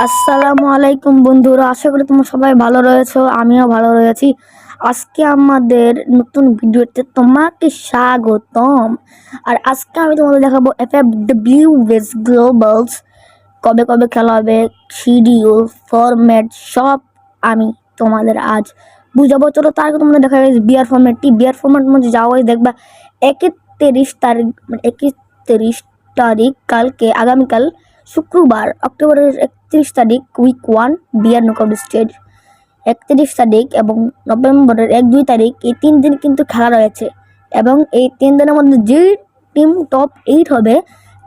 আসসালামু আলাইকুম বন্ধুরা, আশা করি তোমরা সবাই ভালো রয়েছো, আমিও ভালো রয়েছি। আজকে আমাদের নতুন ভিডিওতে তোমাকে স্বাগতম। আর আজকে আমি তোমাদের দেখাবো এফ এফ ডব্লিউ গ্লোবালস কবে কবে খেলা হবে শিডিউল ফরম্যাট সব আমি তোমাদের আজ বুঝাবো। চলো তার আগে তোমাদের দেখা গেছে বিয়ার ফরম্যাটটি বিয়ার ফরম্যাট মধ্যে যাওয়াই দেখবা একত্রিশ তারিখ মানে একত্রিশ তারিখ কালকে, আগামীকাল শুক্রবার, অক্টোবরের একত্রিশ তারিখ উইক ওয়ান বিয়ার নকআউট স্টেজ একত্রিশ তারিখ এবং নভেম্বরের এক দুই তারিখ এই তিন দিন কিন্তু খেলা রয়েছে এবং এই তিন দিনের মধ্যে যে টিম টপ এইট হবে,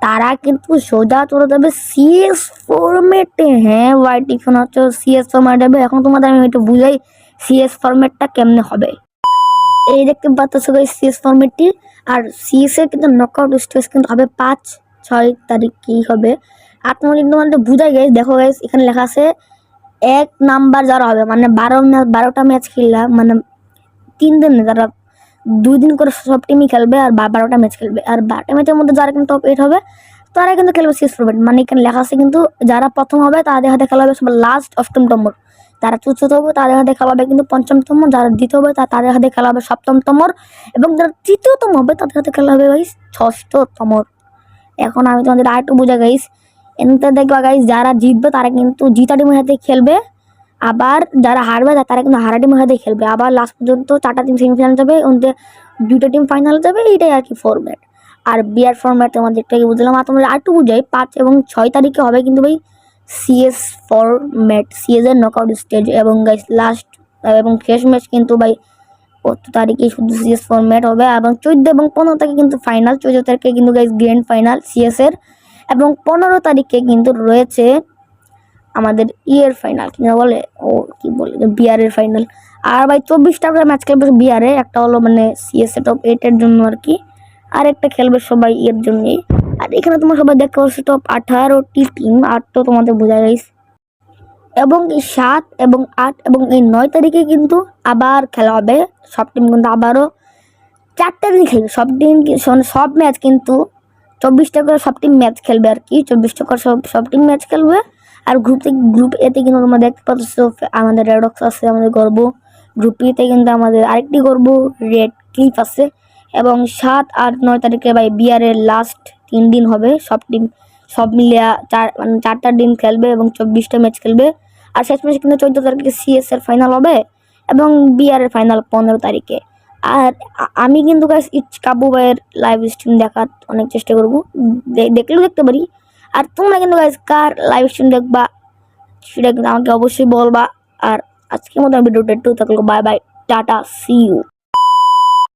তারা কিন্তু সোজা চলে যাবে সিএস ফরম্যাটে হ্যাঁ ভাই, টিফিন হচ্ছে সিএস ফরম্যাট হবে। এখন তোমাদের আমি হয়তো বুঝাই সিএস ফরম্যাটটা কেমনে হবে। এই দেখতে পাচ্ছ সিএস ফরম্যাটটি আর সিএস এর কিন্তু নকআউট স্টেজ কিন্তু হবে পাঁচ, ছয় তারিখ কি হবে। তোমার কিন্তু মানে বুঝাই গেছে দেখো গাইস এখানে লেখা আছে, এক নাম্বার যারা হবে মানে বারো বারোটা ম্যাচ খেললাম মানে তিন দিন যারা দুই দিন করে সব টিমই খেলবে আর বারোটা ম্যাচ খেলবে। আর বারোটা ম্যাচের মধ্যে যারা কিন্তু টপ এইট হবে, তারা কিন্তু খেলবে সিক্স ফরম্যাট মানে এখানে লেখা আছে কিন্তু, যারা প্রথম হবে, তাদের হাতে খেলা হবে সব লাস্ট অষ্টমতম চতুর্থ হবে, তাদের হাতে খেলা হবে কিন্তু পঞ্চমতম যারা দ্বিতীয় হবে তাদের হাতে খেলা হবে সপ্তমতমর এবং যারা তৃতীয়তম হবে, তাদের হাতে খেলা হবে গাইস ষষ্ঠতমর এখন আমি তোমাদের আর একটু বোঝা গাইস এতে দেখবা গাইস যারা জিতবে তারা কিন্তু জিতা টিমের হাতে খেলবে। আবার যারা হারবে তারা কিন্তু হারা টিমের হাতে খেলবে। আবার লাস্ট পর্যন্ত চারটা টিম সেমিফাইনাল যাবে ওদের দুটো টিম ফাইনাল যাবে, এইটাই আর কি ফরম্যাট আর বিয়ার ফরম্যাট তোমাদের একটু আগে বুঝলাম? আর তোমরা আর একটু বুঝাই, পাঁচ এবং ছয় তারিখে হবে কিন্তু ভাই সিএস ফরম্যাট সিএস এর নকআউট স্টেজ এবং গাইস লাস্ট এবং শেষ ম্যাচ কিন্তু ভাই কত তারিখে শুধু সিএস ফরম্যাট হবে? এবং চোদ্দ এবং পনেরো তারিখে কিন্তু ফাইনাল চোদ্দ তারিখে কিন্তু গাইস গ্র্যান্ড ফাইনাল সিএস এর এবং পনেরো তারিখে কিন্তু রয়েছে আমাদের ইয়ের ফাইনাল কি বলে, ও কি বলে বিয়ারের ফাইনাল আর ভাই, চব্বিশটা করে ম্যাচ খেলবে বিয়ারে একটা হলো মানে সিএস এ টপ এইটের জন্য আর কি আর একটা খেলবে সবাই ইয়ের জন্যই। আর এখানে তোমরা সবাই দেখতে পাচ্ছ টপ আঠারোটি টিম আট তো তোমাদের বোঝা গেছে এবং এই সাত এবং আট এবং এই নয় তারিখে কিন্তু আবার খেলা হবে। সব টিম কিন্তু আবারও চারটে দিন খেলবে। সব টিম কি- সব ম্যাচ কিন্তু চব্বিশটা করে সব টিম ম্যাচ খেলবে আর কি। চব্বিশটা করে সব সব টিম ম্যাচ খেলবে। আর গ্রুপ গ্রুপ এতে কিন্তু তোমরা দেখতে পাচ্ছ আমাদের রেডক্স আছে, আমাদের গর্ব। গ্রুপ ইতে কিন্তু আমাদের আরেকটি গর্ব রেড ক্লিপ আছে। এবং সাত, আট, নয় তারিখে ভাই বিয়ারের লাস্ট তিন দিন হবে। সব টিম সব মিলিয়ে চার মানে চারটা টিম খেলবে এবং চব্বিশটা ম্যাচ খেলবে। আর শেষ ম্যাচ কিন্তু চোদ্দ তারিখে সিএস এর ফাইনাল হবে এবং বিয়ারের ফাইনাল পনেরো তারিখে। আর আমি কিন্তু গাইস ইচ কাবু ভাইয়ের লাইভ স্ট্রিম দেখার অনেক চেষ্টা করব। দেখলেও দেখতে পারি। আর তোমরা কিন্তু গাইস কার লাইভ স্ট্রিম দেখবা, সেটা কিন্তু আমাকে অবশ্যই বলবা। আর আজকের মতো ভিডিওটা একটু থাকল bye bye, tata see you